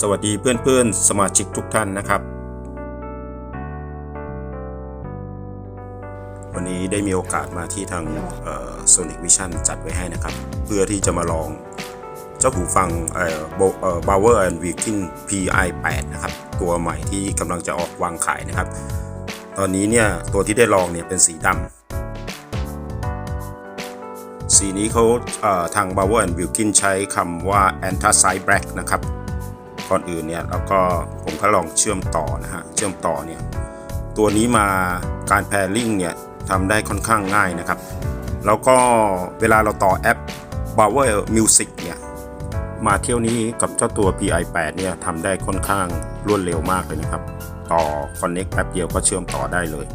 สวัสดีเพื่อนๆ สมาชิกทุกท่านนะครับ วันนี้ได้มีโอกาสมาที่ทางโซนิกวิชั่นจัดไว้ให้นะครับ เพื่อที่จะมาลองเจ้าหูฟังเอ่อ Bauer and Wilkin PI 8 นะครับ ตัวใหม่ที่กำลังจะออกวางขายนะครับ ตอนนี้เนี่ยตัวที่ได้ลองเนี่ยเป็นสีดำสีนี้เขาเอ่อทาง Bauer and Wilkin ใช้คำว่า anthracite black นะครับ ก่อนอื่นเนี่ยแล้วก็ผมก็ลองเชื่อมต่อนะฮะเชื่อมต่อเนี่ยตัวนี้มาการแพรลิงเนี่ยทำได้ค่อนข้างง่ายนะครับ แล้วก็เวลาเราต่อแอป Bauer Music เนี่ยมาเที่ยวนี้กับเจ้าตัว PI8 เนี่ยทำได้ค่อนข้างรวดเร็วมากเลยนะครับ ต่อ Connect แป๊บเดียวก็เชื่อมต่อได้เลย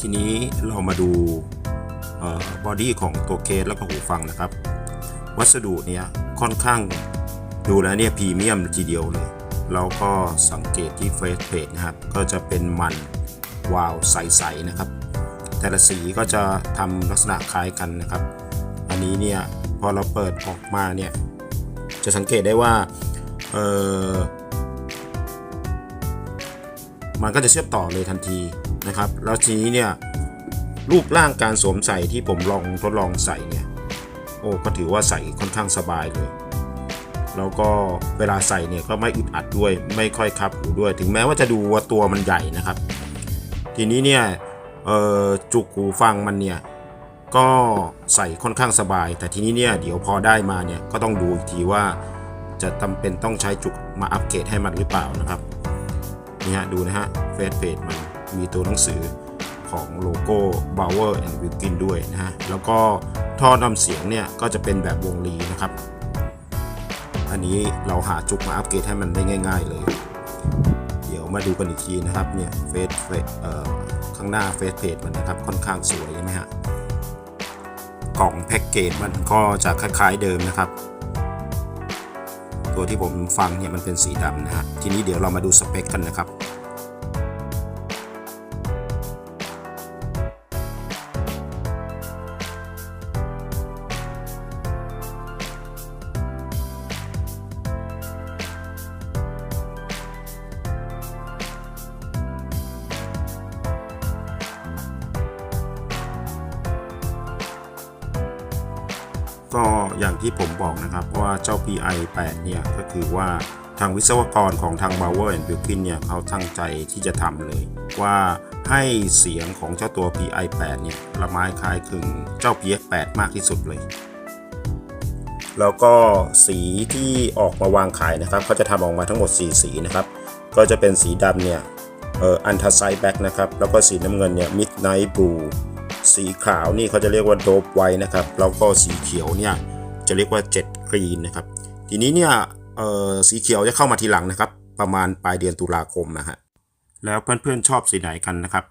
ทีนี้เรามาดูบอดี้ของตัวเคสแล้วก็หูฟังนะครับ วัสดุเนี่ยค่อนข้าง ดูแล้วเนี่ยพรีเมียมทีเดียวเลยแล้วก็สังเกตที่เฟสเพจนะครับ ก็จะเป็นมันวาวใสๆนะครับ แต่ละสีก็จะทำลักษณะคล้ายกันนะครับ อันนี้เนี่ยพอเราเปิดออกมาเนี่ยจะสังเกตได้ว่าเออมันก็จะเชื่อมต่อเลยทันทีนะครับ แล้วทีนี้เนี่ยรูปร่างการสวมใส่ที่ผมลองทดลองใส่เนี่ยโอ้ก็ถือว่าใส่ค่อนข้างสบายเลย แล้วก็เวลาใส่เนี่ยก็ไม่อึดอัดด้วย ไม่ค่อยคับหูด้วย ถึงแม้ว่าจะดูว่าตัวมันใหญ่นะครับ ทีนี้เนี่ยจุกหูฟังมันเนี่ยก็ใส่ค่อนข้างสบาย แต่ทีนี้เนี่ยเดี๋ยวพอได้มาเนี่ยก็ต้องดูอีกทีว่าจะจำเป็นต้องใช้จุกมาอัปเกรดให้มันหรือเปล่านะครับนี่ฮะดูนะฮะเฟซเพจมันมีตัวหนังสือของโลโก้ Bauer and Wilkin ด้วยนะฮะแล้วก็ท่อนำเสียงเนี่ยก็จะเป็นแบบวงลีนะครับ อันนี้เราหาจุกมาอัปเกรดให้มันได้ง่าย ๆ เลย เดี๋ยวมาดูกันอีกทีนะครับเนี่ยเฟซเอ่อข้างหน้าเฟซเพจมันนะครับค่อนข้างสวยใช่ไหมฮะกล่องแพ็กเกจมันก็จะคล้ายๆเดิมนะครับ ตัวที่ผมฟังเนี่ยมันเป็นสีดำนะฮะทีนี้เดี๋ยวเรามาดูสเปคกันนะครับ ก็อย่างที่ผมบอกนะครับว่าเจ้า PI 8เนี่ยก็คือว่าทางวิศวกรของทาง Bauer and Wilkin เนี่ยเขาตั้งใจที่จะทำเลย ว่าให้เสียงของเจ้าตัว PI 8เนี่ยละไม้คล้ายคลึงเจ้า PX 8มากที่สุดเลย แล้วก็สีที่ออกมาวางขายนะครับเขาจะทำออกมาทั้งหมด 4 สีนะครับ ก็จะเป็นสีดำเนี่ยเอ่ออันทาไซแบ็กนะครับ แล้วก็สีน้ำเงินเนี่ยมิดไนท์บลู สีขาวนี่เขาจะเรียกว่าโดบไว้นะครับแล้วก็สีเขียวเนี่ยจะเรียกว่าเจ็ดกรีนนะครับทีนี้เนี่ยสีเขียวจะเข้ามาทีหลังนะครับ ประมาณปลายเดือนตุลาคมนะฮะแล้วเพื่อนๆชอบสีไหนกันนะครับ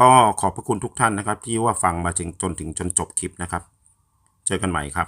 ก็ขอบพระคุณทุกท่านนะครับที่ว่าฟังมาถึงจนถึงจนจบคลิปนะครับ เจอกันใหม่ครับ